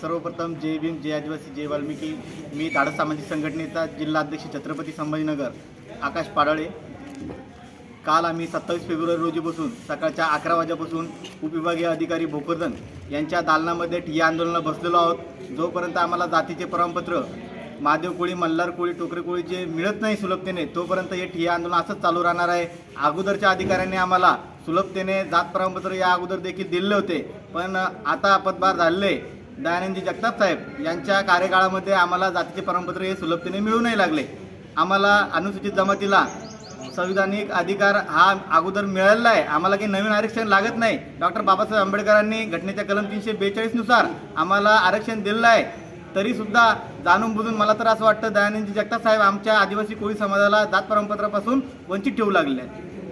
सर्वप्रथम जय भीम जय आदिवासी जय वाल्मिकी. मी धाडस सामाजिक संघटनेचा जिल्हा अध्यक्ष छत्रपती संभाजीनगर आकाश पाडळे. काल आम्ही सत्तावीस फेब्रुवारी रोजी बसून सकाळच्या अकरा वाजेपासून उपविभागीय अधिकारी भोकरदन यांच्या दालनामध्ये ठिय्या आंदोलनाला बसलेलो आहोत. जोपर्यंत आम्हाला जातीचे प्रमाणपत्र महादेव कोळी मल्हार कोळी टोकरे कोळी जे मिळत नाही सुलभतेने तोपर्यंत हे ठिय्या आंदोलन असंच चालू राहणार आहे. अगोदरच्या अधिकाऱ्यांनी आम्हाला सुलभतेने जात प्रमाणपत्र या अगोदर देखील दिले होते. पण आता पदभार झालेले दयानंदजी जगताप साहेब यांच्या कार्यकाळामध्ये आम्हाला जातीचे प्रमाणपत्र हे सुलभतेने मिळू नाही लागले. आम्हाला अनुसूचित जमातीला संविधानिक अधिकार हा अगोदर मिळालेला आहे. आम्हाला काही नवीन आरक्षण लागत नाही. डॉक्टर बाबासाहेब आंबेडकरांनी घटनेच्या कलम तीनशे बेचाळीसनुसार आम्हाला आरक्षण दिलेलं आहे. तरीसुद्धा जाणून बुजून मला तर असं वाटतं दयानंदजी जगताप साहेब आमच्या आदिवासी कोळी समाजाला जात प्रमाणपत्रापासून वंचित ठेवू लागले आहेत.